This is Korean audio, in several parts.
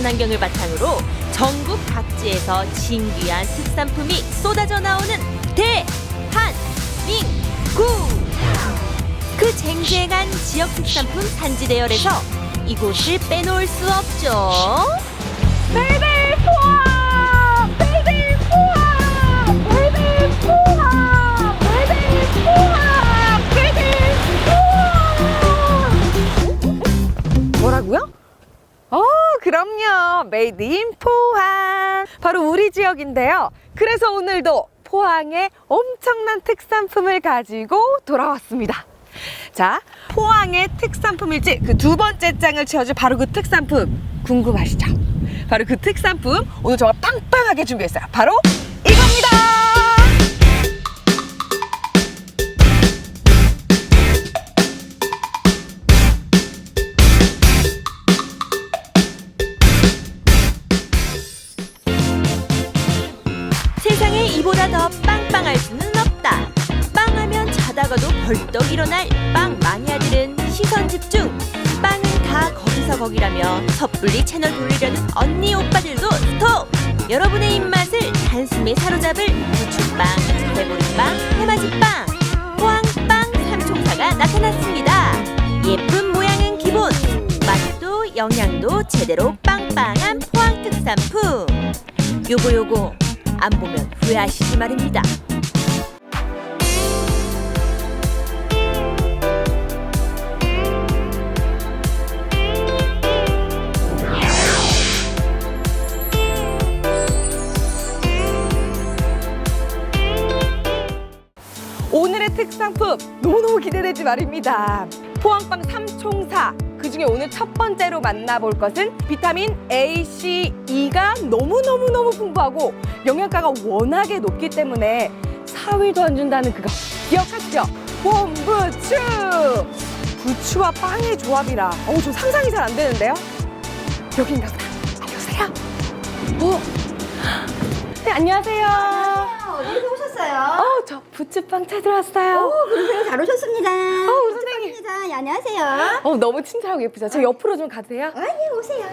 자연환경을 바탕으로 전국 각지에서 진귀한 특산품이 쏟아져 나오는 대한민국! 그 쟁쟁한 지역 특산품 산지 대열에서 이곳을 빼놓을 수 없죠. 메이드 인 포항. 바로 우리 지역인데요. 그래서 오늘도 포항의 엄청난 특산품을 가지고 돌아왔습니다. 자, 포항의 특산품일지 그 두 번째 장을 채워줄 바로 그 특산품 궁금하시죠? 바로 그 특산품 오늘 정말 빵빵하게 준비했어요. 바로 이겁니다. 빵빵할 수는 없다. 빵하면 자다가도 벌떡 일어날 빵 마니아들은 시선 집중. 빵은 다 거기서 거기라며 섣불리 채널 돌리려는 언니 오빠들도 스톱. 여러분의 입맛을 단숨에 사로잡을 부추빵, 대보리빵, 해맞이빵, 포항빵 삼총사가 나타났습니다. 예쁜 모양은 기본, 맛도 영양도 제대로 빵빵한 포항 특산품. 요거 요거 안 보면 후회하시지 말입니다. 오늘의 특상품 너무너무 기대되지 말입니다. 포항빵 삼총사 그 중에 오늘 첫 번째로 만나볼 것은 비타민 A, C, E가 너무너무너무 풍부하고 영양가가 워낙에 높기 때문에 사위도 안 준다는 그거 기억하시죠? 봄부추! 부추와 빵의 조합이라 어우 좀 상상이 잘 안 되는데요? 여긴가 보다. 안녕하세요. 어? 네, 안녕하세요. 어디서 오셨어요? 어, 저 부추빵 찾으러 왔어요. 오, 그러세요. 잘 오셨습니다. 어, 선생님. 입니다. 예, 안녕하세요. 어, 너무 친절하고 예쁘죠? 저 옆으로 좀 가도 돼요? 아, 예, 오세요.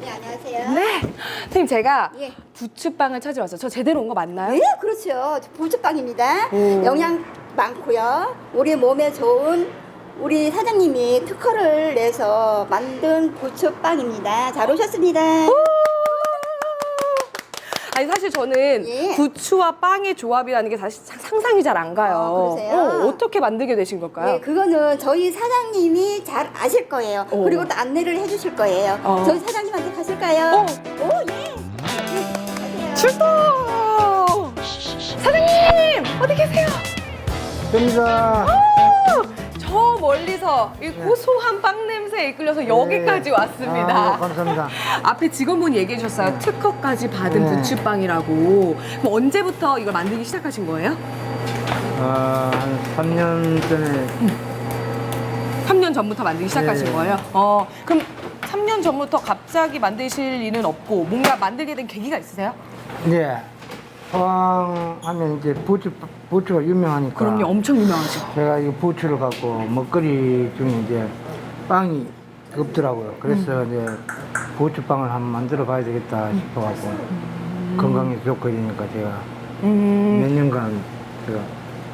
네, 안녕하세요. 네. 선생님, 제가 예. 부추빵을 찾으러 왔어요. 저 제대로 온 거 맞나요? 네, 그렇죠. 보조빵입니다. 오. 영양 많고요. 우리 몸에 좋은 우리 사장님이 특허를 내서 만든 부추빵입니다. 잘 오셨습니다. 아니, 사실 저는 예. 부추와 빵의 조합이라는 게 사실 상- 상상이 잘 안 가요. 아, 그러세요? 어, 어떻게 만들게 되신 걸까요? 네, 그거는 저희 사장님이 잘 아실 거예요. 오. 그리고 또 안내를 해주실 거예요. 어. 저희 사장님한테 가실까요? 어. 오, 예. 네, 가세요. 출동! 사장님! 어디 계세요? 됩니다. 저 멀리서 이 고소한 빵 냄새에 이끌려서 여기까지 네. 왔습니다. 아, 감사합니다. 앞에 직원분이 얘기해 주셨어요. 특허까지 받은 네. 부추빵이라고. 그럼 언제부터 이걸 만들기 시작하신 거예요? 어, 한 3년 전에 3년 전부터 만들기 시작하신 네. 거예요? 어, 그럼 3년 전부터 갑자기 만드실 일은 없고 뭔가 만들게 된 계기가 있으세요? 이제 포항 하면 이제 부추 부추가 유명하니까 그럼요, 엄청 유명하죠. 제가 이 부추를 갖고 먹거리 중에 이제 빵이 없더라고요. 그래서 음. 이제 부추빵을 한번 만들어 봐야 되겠다 싶어갖고 건강에 좋고 이러니까 제가 음. 몇 년간 제가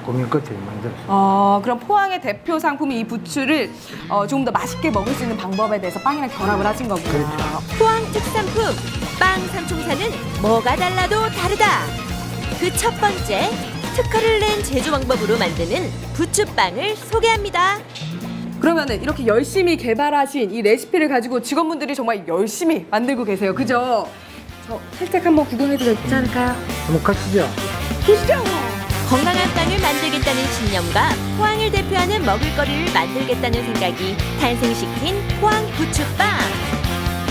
고민 끝에 만들었어요. 어, 그럼 포항의 대표 상품이 이 부추를 어, 조금 더 맛있게 먹을 수 있는 방법에 대해서 빵이랑 결합을 하신 거군요. 그렇죠. 포항 특산품 빵 삼총사는 뭐가 달라도 다르다. 그 첫 번째 특허를 낸 제조 방법으로 만드는 부추빵을 소개합니다. 그러면은 이렇게 열심히 개발하신 이 레시피를 가지고 직원분들이 정말 열심히 만들고 계세요. 그죠? 저 살짝 한번 구경해도 되지 않을까요? 한번 가시죠. 보시죠. 건강한 빵을 만들겠다는 신념과 포항을 대표하는 먹을거리를 만들겠다는 생각이 탄생시킨 포항 부추빵.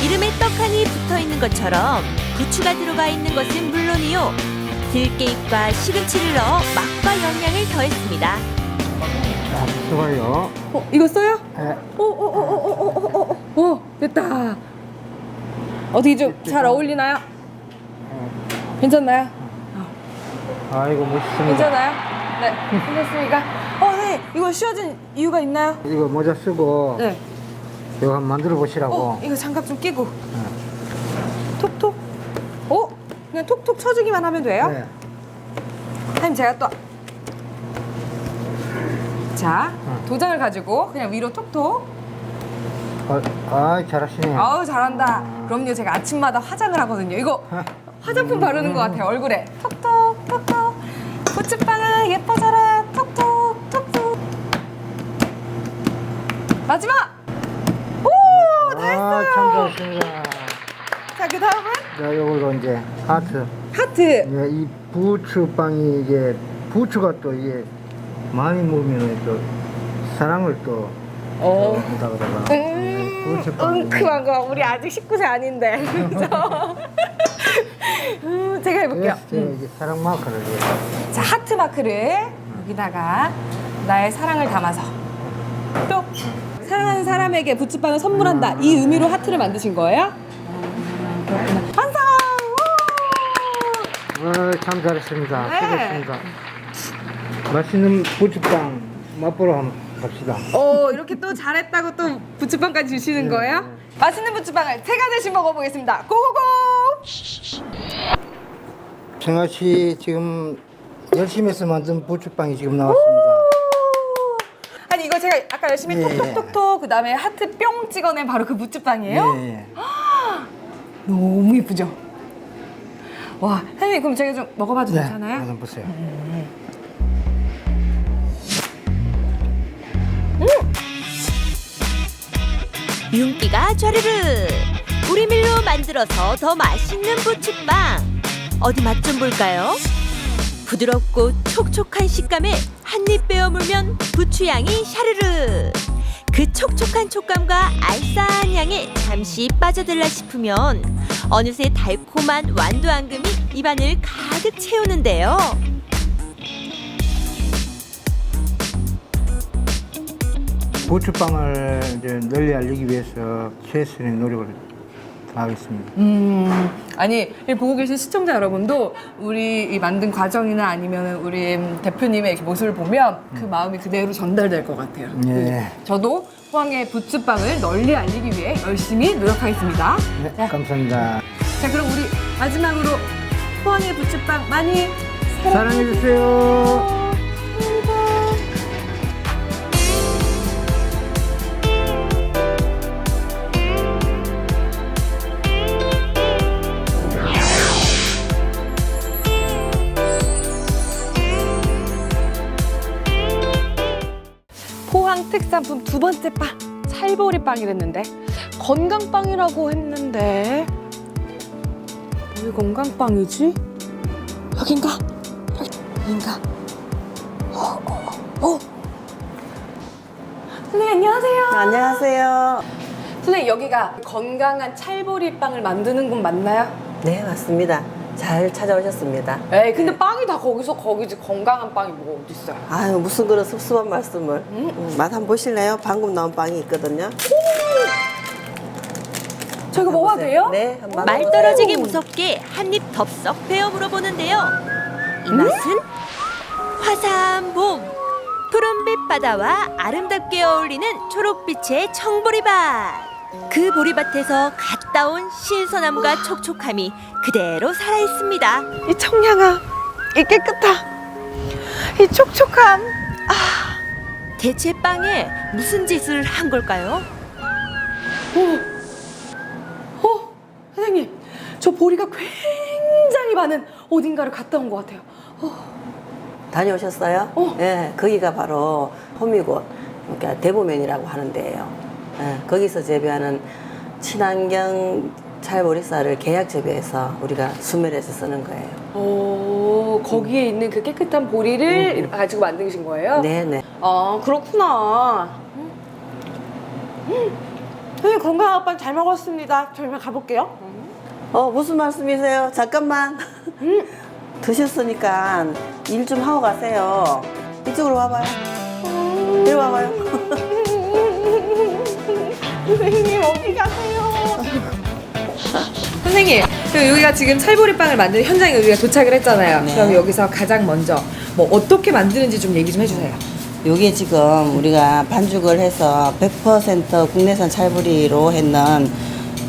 이름에 떡하니 붙어 있는 것처럼 부추가 들어가 있는 것은 물론이요. 들깨잎과 시금치를 넣어 맛과 영양을 더했습니다. 좋아요. 어, 이거 써요? 네. 오오오오오오오 오, 오, 됐다. 어떻게 좀 잘 어울리나요? 괜찮나요? 아, 아이고 멋있습니다. 괜찮아요? 네, 괜찮습니까? 어, 네, 이거 씌워진 이유가 있나요? 이거 모자 쓰고 네. 이거 한번 만들어 보시라고. 어, 이거 장갑 좀 끼고. 네. 톡톡. 어? 그냥 톡톡 쳐주기만 하면 돼요? 네. 선생님 제가 또 자, 응. 도장을 가지고 그냥 위로 톡톡. 어, 아, 잘하시네요. 아우 잘한다. 그럼요, 제가 아침마다 화장을 하거든요. 이거 화장품 바르는 것 같아요 얼굴에. 톡톡 톡톡. 고추빵아 예뻐져라. 톡톡 톡톡. 마지막. 오, 다 아, 했어요. 참 잘하십니다. 자, 그 다음은 자, 이걸로 이제 하트. 하트. 예, 이 부추빵이 이게 부추가 또 이게 많이 먹으면 또 사랑을 또 어. 한다 그러가. 음, 부추빵. 웅큼한 거 우리 아직 19세 아닌데 그죠? 음, 제가 해볼게요 예, 제가 이제 사랑 마크를 이제 자 하트 마크를 여기다가 나의 사랑을 담아서 또 사랑하는 사람에게 부츠빵을 선물한다 이 의미로 하트를 만드신 거예요? 그렇구나! 아, 참 잘했습니다. 네. 수고했습니다. 맛있는 부추빵 맛보러 한번 갑시다. 오 이렇게 또 잘했다고 또 부츠빵까지 주시는 네, 거예요? 네. 맛있는 부츠빵을 제가 대신 먹어보겠습니다 고고고! 청아 씨 지금 열심히 해서 만든 부추빵이 지금 나왔습니다. 아니 이거 제가 아까 열심히 예. 톡톡톡톡 그 다음에 하트 뿅 찍어낸 바로 그 부츠빵이에요? 예, 예. 너무 예쁘죠? 와 선생님 그럼 제가 좀 먹어봐도 네, 괜찮아요? 한번 보세요. 윤기가 좌르르 우리 밀로 만들어서 더 맛있는 부추빵 어디 맛 좀 볼까요? 부드럽고 촉촉한 식감에 한입 베어 물면 부추향이 샤르르 그 촉촉한 촉감과 알싸한 향에 잠시 빠져들라 싶으면 어느새 달콤한 완두 앙금이 입안을 가득 채우는데요. 부추빵을 이제 널리 알리기 위해서 최선의 노력을 다하겠습니다. 음 아니 이 보고 계신 시청자 여러분도 우리 이 만든 과정이나 아니면 우리 대표님의 이렇게 모습을 보면 그 마음이 그대로 전달될 것 같아요. 예. 저도 포항의 부츠빵을 널리 알리기 위해 열심히 노력하겠습니다. 네, 자, 감사합니다. 자 그럼 우리 마지막으로 포항의 부츠빵 많이 사랑해 주세요. 특산품 두 번째 빵 찰보리 빵이랬는데 건강빵이라고 했는데 왜 건강빵이지? 여긴가? 여긴가? 어, 어, 어, 어. 선생님 안녕하세요. 안녕하세요. 선생님 여기가 건강한 찰보리 빵을 만드는 곳 맞나요? 네, 맞습니다. 잘 찾아오셨습니다. 에이 근데 빵이 다 거기서 거기지 건강한 빵이 뭐가 어디 있어요? 아유, 무슨 그런 섭섭한 말씀을. 음, 맛 한번 보실래요? 방금 나온 빵이 있거든요. 저 이거 먹어도 돼요? 네, 한번 말. 떨어지기 무섭게 한입 덥석 베어 물어보는데요. 이 맛은 화사한 봄, 푸른빛 바다와 아름답게 어울리는 초록빛의 청보리밭. 그 보리밭에서 갓 따온 신선함과 촉촉함이 그대로 살아 있습니다. 이 청량함, 이 깨끗함, 이 촉촉함. 대체 빵에 무슨 짓을 한 걸까요? 어, 선생님, 저 보리가 굉장히 많은 어딘가를 갔다 온 것 같아요. 다녀오셨어요? 어. 네, 거기가 바로 호미곶, 그러니까 대보면이라고 하는 데예요. 네, 거기서 재배하는 친환경 찰보리쌀을 계약 재배해서 우리가 수멸해서 쓰는 거예요. 오, 거기에 있는 그 깨끗한 보리를 가지고 만드신 거예요? 네, 네. 아, 그렇구나. 음. 선생님, 건강한 빵잘 먹었습니다. 저희만 가볼게요. 어, 무슨 말씀이세요? 잠깐만. 드셨으니까 일 좀 하고 가세요. 이쪽으로 와봐요. 이리 와봐요. 선생님, 어디 가세요? 선생님, 그럼 여기가 지금 찰보리빵을 만드는 현장에 우리가 도착을 했잖아요. 네. 그럼 여기서 가장 먼저 뭐 어떻게 만드는지 좀 얘기 좀 해주세요. 요게 지금 우리가 반죽을 해서 100% 국내산 찰부리로 했는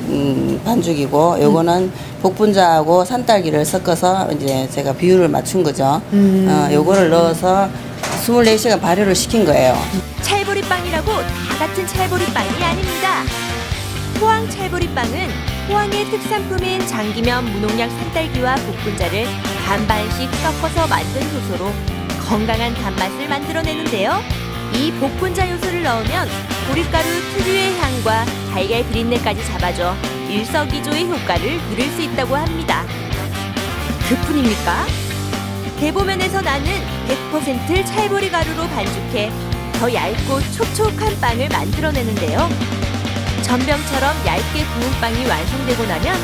음, 반죽이고 요거는 복분자하고 산딸기를 섞어서 이제 제가 비율을 맞춘 거죠. 어, 요거를 넣어서 24시간 발효를 시킨 거예요. 찰보리빵이라고 다 같은 찰보리빵이 아닙니다. 포항 찰보리빵은 포항의 특산품인 장기면 무농약 산딸기와 복분자를 반반씩 섞어서 만든 효소로 건강한 단맛을 만들어내는데요. 이 복분자 요소를 넣으면 보리가루 특유의 향과 달걀 비린내까지 잡아줘 일석이조의 효과를 누릴 수 있다고 합니다. 그뿐입니까? 대보면에서 나는 100% 찰보리 가루로 반죽해 더 얇고 촉촉한 빵을 만들어내는데요. 전병처럼 얇게 구운 빵이 완성되고 나면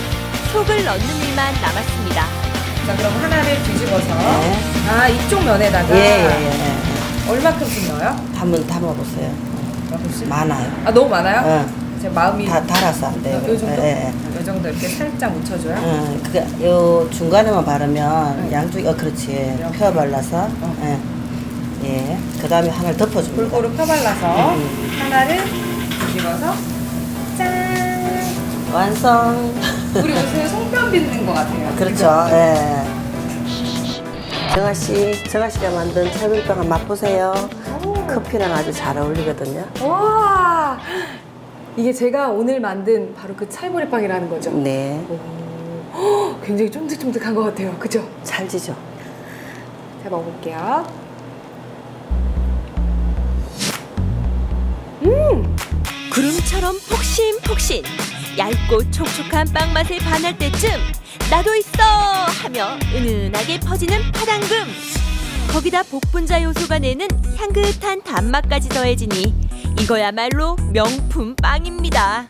속을 넣는 일만 남았습니다. 자, 그럼 하나를 뒤집어서 네. 아 이쪽 면에다가 예, 예, 예. 얼마큼씩 넣어요? 한번 담아보세요. 많아요. 아 너무 많아요? 어, 제 마음이 다 달아서 안 돼요. 요 정도? 예, 예. 요 정도 이렇게 살짝 묻혀줘요? 어, 그, 요 중간에만 바르면 양쪽이, 어, 그렇지. 펴 발라서. 예. 예. 그 다음에 하나를 덮어줍니다. 골고루 펴발라서 음. 하나를 뒤집어서 짠! 완성. 우리 요새 송편 빚는 것 같아요. 그렇죠. 예. 정아 씨, 정아 씨가 만든 찰물빵 맛보세요. 커피랑 아주 잘 어울리거든요. 와 이게 제가 오늘 만든 바로 그 찰보리빵이라는 거죠. 네. 헉, 굉장히 쫀득쫀득한 것 같아요. 그죠? 찰지죠. 자 먹어볼게요. 구름처럼 폭신폭신 얇고 촉촉한 빵 맛에 반할 때쯤 나도 있어 하며 은은하게 퍼지는 파당금 거기다 복분자 요소가 내는 향긋한 단맛까지 더해지니 이거야말로 명품 빵입니다.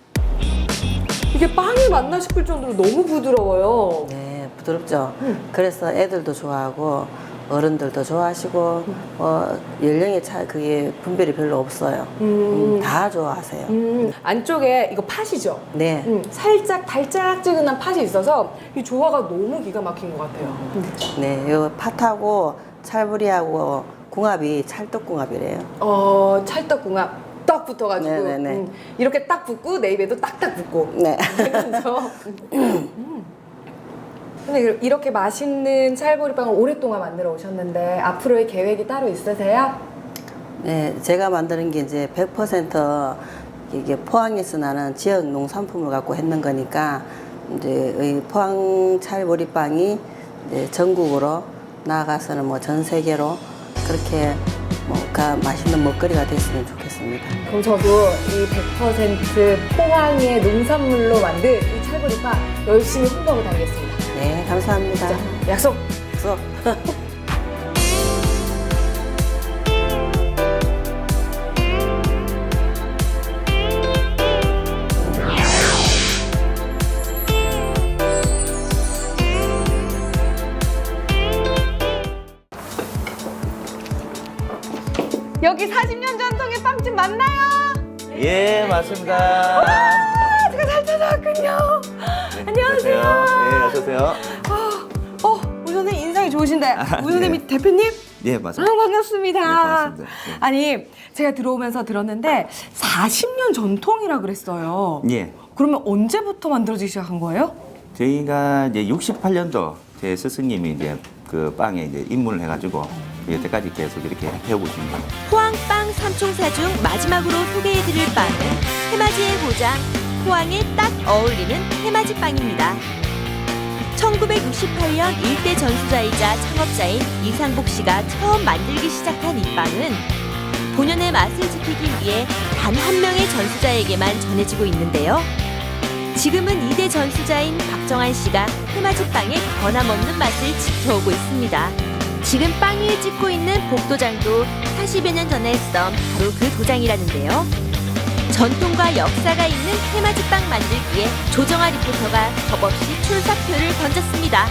이게 빵이 맞나 싶을 정도로 너무 부드러워요. 네, 부드럽죠. 음. 그래서 애들도 좋아하고 어른들도 좋아하시고 어, 연령의 차 그게 분별이 별로 없어요. 음. 음, 다 좋아하세요. 음, 안쪽에 이거 팥이죠? 네. 음, 살짝 달짝지근한 팥이 있어서 이 조화가 너무 기가 막힌 것 같아요. 네, 요 팥하고 찰부리하고 궁합이 찰떡궁합이래요. 어, 찰떡궁합 딱 붙어가지고 네네네. 음, 이렇게 딱 붙고 내 입에도 딱딱 붙고 네. 그래서 음. 근데 이렇게 맛있는 찰보리빵을 오랫동안 만들어 오셨는데 앞으로의 계획이 따로 있으세요? 네, 제가 만드는 게 이제 100% 이게 포항에서 나는 지역 농산품을 갖고 했는 거니까 이제 이 포항 찰보리빵이 이제 전국으로 나아가서는 뭐 전 세계로 그렇게 뭐가 맛있는 먹거리가 됐으면 좋겠습니다. 그럼 저도 이 100% 포항의 농산물로 만든 이 찰보리빵 열심히 홍보하고 다니겠습니다. 네, 감사합니다. 자, 약속! 수고. 여기 40년 전통의 빵집 맞나요? 예, 맞습니다. 어서오세요. 어, 우 선생님 인상이 좋으신데 우 선생님이 네. 대표님? 예, 아, 맞습니다. 반갑습니다. 네, 반갑습니다. 네. 아니, 제가 들어오면서 들었는데 40년 전통이라 그랬어요. 예. 그러면 언제부터 만들어지기 시작한 거예요? 저희가 이제 68년도 제 스승님이 이제 그 빵에 이제 입문을 해가지고 여태까지 계속 이렇게 해오고 있습니다. 포항빵 삼총사 중 마지막으로 소개해드릴 빵은 해맞이의 고장 포항에 딱 어울리는 해맞이 빵입니다. 1968년 일대 전수자이자 창업자인 이상복 씨가 처음 만들기 시작한 이 빵은 본연의 맛을 지키기 위해 단 한 명의 전수자에게만 전해지고 있는데요. 지금은 이대 전수자인 박정한 씨가 해맞이 빵의 변함없는 맛을 지켜오고 있습니다. 지금 빵 위에 찍고 있는 복도장도 40여 년 전에 했던 바로 그 도장이라는데요. 전통과 역사가 있는 해맞이빵 만들기에 조정아 리포터가 겁없이 출사표를 던졌습니다.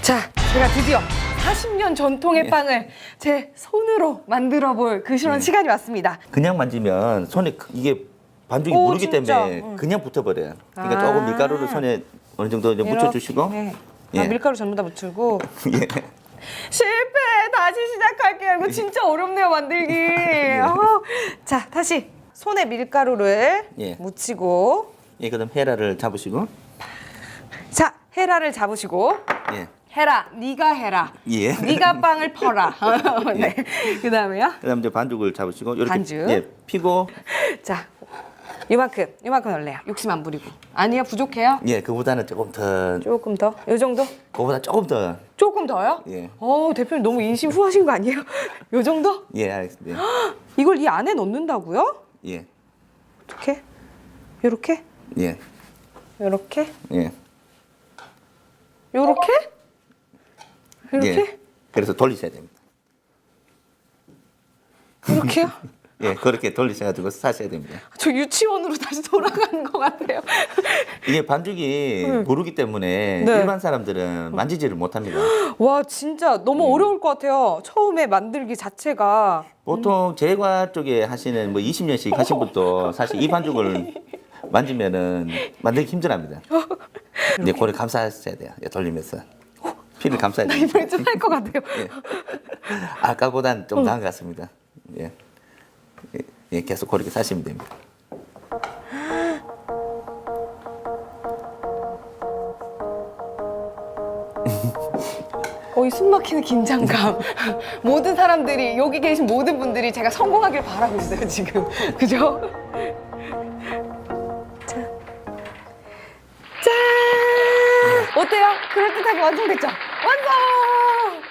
자, 제가 드디어 40년 전통의 예. 빵을 제 손으로 만들어 볼 그 시간 예. 시간이 왔습니다. 그냥 만지면 손에 그- 이게 반죽이 오, 무르기 진짜? 때문에 응. 그냥 붙어버려요. 그러니까 아. 조금 밀가루를 손에 어느 정도 이제 묻혀주시고. 이렇게. 예. 아, 밀가루 전부 다 묻히고 예. 실패. 다시 시작할게요. 이거 진짜 어렵네요, 만들기. 어. 자, 다시 손에 밀가루를 예. 묻히고 예, 그다음 헤라를 잡으시고 자, 헤라를 잡으시고 예. 헤라, 네가 해라. 예. 네가 빵을 퍼라. 네. 그다음에요. 그다음 이제 반죽을 잡으시고 이렇게 반죽. 예, 피고 자, 이만큼, 이만큼 넣을래요. 욕심 안 부리고. 아니요, 부족해요. 예, 그보다는 조금 더 조금 더. 요 정도? 그보다 조금 더 조금 더요? 예. 어, 대표님 너무 인심 후하신 거 아니에요? 요 정도? 예, 알겠습니다. 이걸 이 안에 넣는다고요? 예. 어떻게? 요렇게? 예. 요렇게? 예. 요렇게? 이렇게? 예. 그래서 돌리셔야 됩니다. 이렇게요? 예, 그렇게 돌리셔가지고 사셔야 됩니다. 저 유치원으로 다시 돌아가는 것 같아요. 이게 반죽이 고르기 때문에 네. 일반 사람들은 만지지를 못합니다. 와, 진짜 너무 음. 어려울 것 같아요. 처음에 만들기 자체가. 보통 제과 쪽에 하시는 뭐 20년씩 하신 분도 사실 이 반죽을 만지면은 만들기 힘들합니다. 이제 고를 감싸셔야 돼요. 예, 돌리면서 피를 감싸야 돼요. 이번에 좀할 것 같아요. 예. 아까보단 좀 나은 것 같습니다. 예. 예, 예, 계속 그렇게 사시면 됩니다. 어, 이 숨막히는 긴장감. 모든 사람들이, 여기 계신 모든 분들이 제가 성공하길 바라고 있어요, 지금. 그죠? 어때요? 그럴듯하게 완성됐죠? 완성!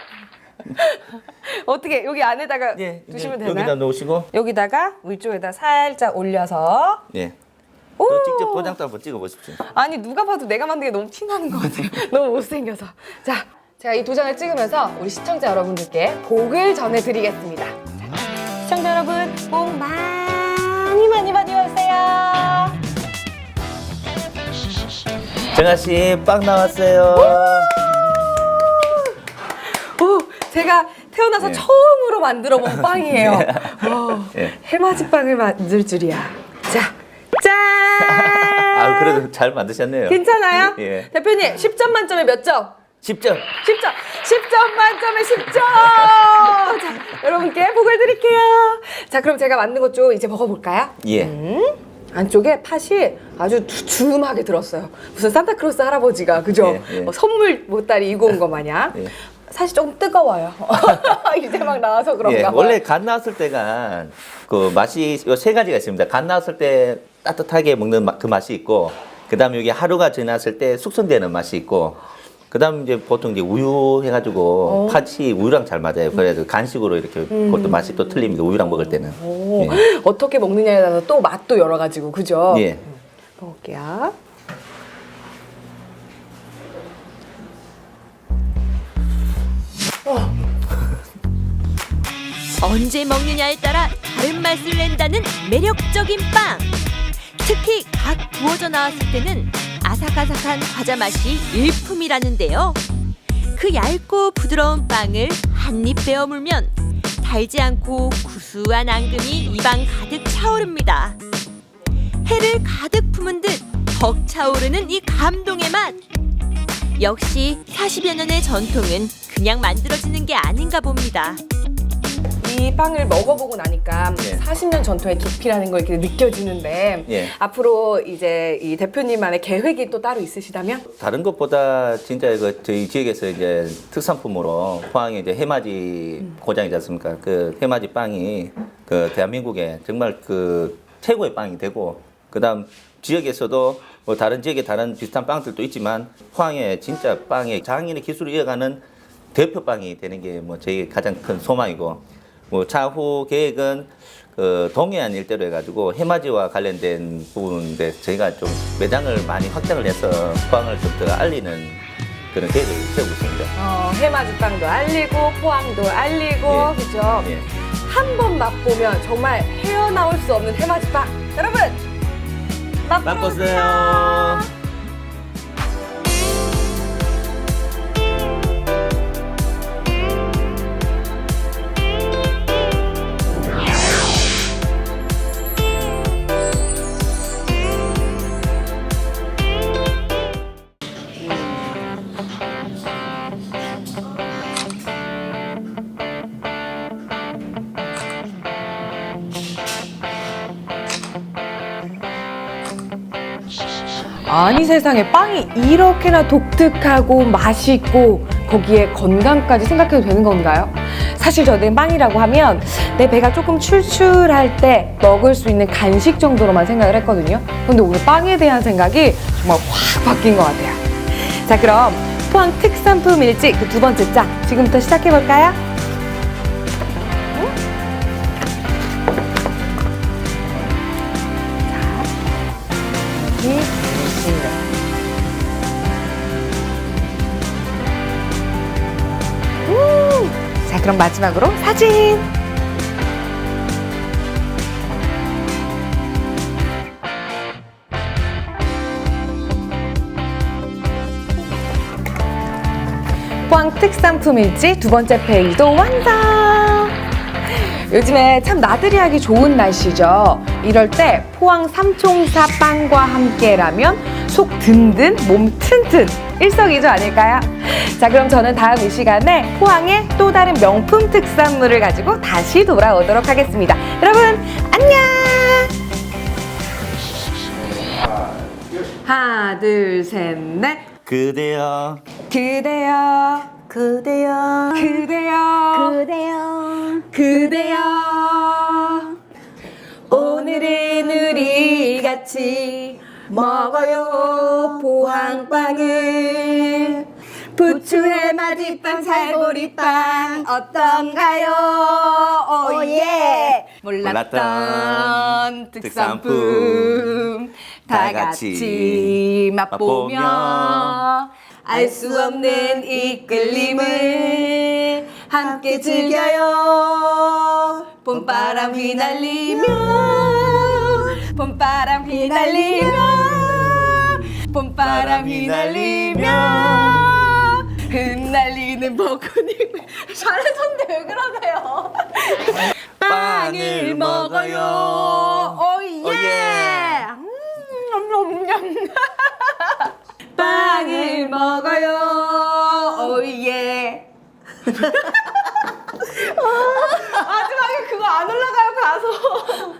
어떻게, 여기 안에다가 예, 이제 두시면 되나요? 여기다 놓으시고 여기다가 위쪽에다 살짝 올려서 예. 오! 또 직접 도장도 한번 찍어 보십시오. 아니 누가 봐도 내가 만든 게 너무 티나는 것 같아요. 너무 못생겨서. 자, 제가 이 도장을 찍으면서 우리 시청자 여러분들께 복을 전해드리겠습니다. 자, 시청자 여러분, 복 많이 많이 많이 받으세요. 정아 씨, 빵 나왔어요. 오, 제가 태어나서 예. 처음으로 만들어 본 빵이에요. 와, 예. 해맞이 빵을 만들 줄이야. 자, 짠! 아, 그래도 잘 만드셨네요. 괜찮아요? 예. 대표님, 10점 만점에 몇 점? 10점. 10점! 10점 만점에 10점! 자, 여러분께 복을 드릴게요. 자, 그럼 제가 만든 것 좀 이제 먹어볼까요? 예. 음, 안쪽에 팥이 아주 두툼하게 들었어요. 무슨 산타크로스 할아버지가, 그죠? 예, 예. 어, 선물 보따리 이고 온 거 마냥. 예. 사실 조금 뜨거워요. 이제 막 나와서 그런가 예, 봐요. 원래 간 나왔을 때가 그 맛이 요 세 가지가 있습니다. 간 나왔을 때 따뜻하게 먹는 마- 그 맛이 있고, 그 다음 여기 하루가 지났을 때 숙성되는 맛이 있고, 그 다음 이제 보통 이제 우유 해가지고 팥이 우유랑 잘 맞아요. 그래서 간식으로 이렇게 그것도 맛이 또 틀립니다. 우유랑 먹을 때는. 음. 오, 예. 어떻게 먹느냐에 따라서 또 맛도 여러 가지고, 그죠? 예. 먹을게요. 언제 먹느냐에 따라 다른 맛을 낸다는 매력적인 빵. 특히 각 구워져 나왔을 때는 아삭아삭한 과자 맛이 일품이라는데요. 그 얇고 부드러운 빵을 한 입 베어 물면 달지 않고 구수한 앙금이 입안 가득 차오릅니다. 해를 가득 품은 듯 벅 차오르는 이 감동의 맛. 역시 40여 년의 전통은 그냥 만들어지는 게 아닌가 봅니다. 이 빵을 먹어보고 나니까 예. 40년 전통의 깊이라는 걸 이렇게 느껴지는데 예. 앞으로 이제 이 대표님만의 계획이 또 따로 있으시다면? 다른 것보다 진짜 그 저희 지역에서 이제 특산품으로 포항에 이제 해맞이 고장이지 않습니까? 그 해맞이 빵이 그 대한민국에 정말 그 최고의 빵이 되고 그다음 지역에서도 뭐 다른 지역에 다른 비슷한 빵들도 있지만 포항에 진짜 빵의 장인의 기술을 이어가는 대표 빵이 되는 게 뭐 저희 가장 큰 소망이고 뭐 차후 계획은 그 동해안 일대로 해가지고 해맞이와 관련된 부분인데 저희가 좀 매장을 많이 확장을 해서 포항을 좀 더 알리는 그런 계획을 세우고 있습니다. 어, 해맞이 빵도 알리고 포항도 알리고 예. 그죠? 예. 한 번 맛보면 정말 헤어나올 수 없는 해맞이 빵 여러분 맛보세요. 아니 세상에 빵이 이렇게나 독특하고 맛있고 거기에 건강까지 생각해도 되는 건가요? 사실 저는 빵이라고 하면 내 배가 조금 출출할 때 먹을 수 있는 간식 정도로만 생각을 했거든요. 근데 오늘 빵에 대한 생각이 정말 확 바뀐 것 같아요. 자 그럼 포항 특산품 일지 그 두 번째 장 지금부터 시작해 볼까요? 자 그럼 마지막으로 사진. 포항 특산품 일지 두 번째 페이지도 완성! 요즘에 참 나들이 하기 좋은 날씨죠. 이럴 때 포항 삼총사 빵과 함께라면 속 든든, 몸 튼튼, 일석이조 아닐까요? 자, 그럼 저는 다음 이 시간에 포항의 또 다른 명품 특산물을 가지고 다시 돌아오도록 하겠습니다. 여러분, 안녕! 하나, 둘, 셋, 넷. 그대여 그대여, 그대여 그대여, 그대요. 그대여 오늘은 우리 같이 먹어요 포항빵을 부추에 마지빵 살보리빵 어떤가요? 오예. 몰랐던 특산품 다 같이 맛보며 알 수 없는 이끌림을 함께 즐겨요. 봄바람 휘날리며 봄바람 휘날리며 봄바람이 날리며 흩날리는 벚꽃잎 잘하셨는데 왜 그러세요? 빵을 먹어요. 오예. 어, 엄청 어, 예. 음, 냠냠. 빵을 먹어요. 오예. 어, 마지막에 그거 안 올라가요 가서.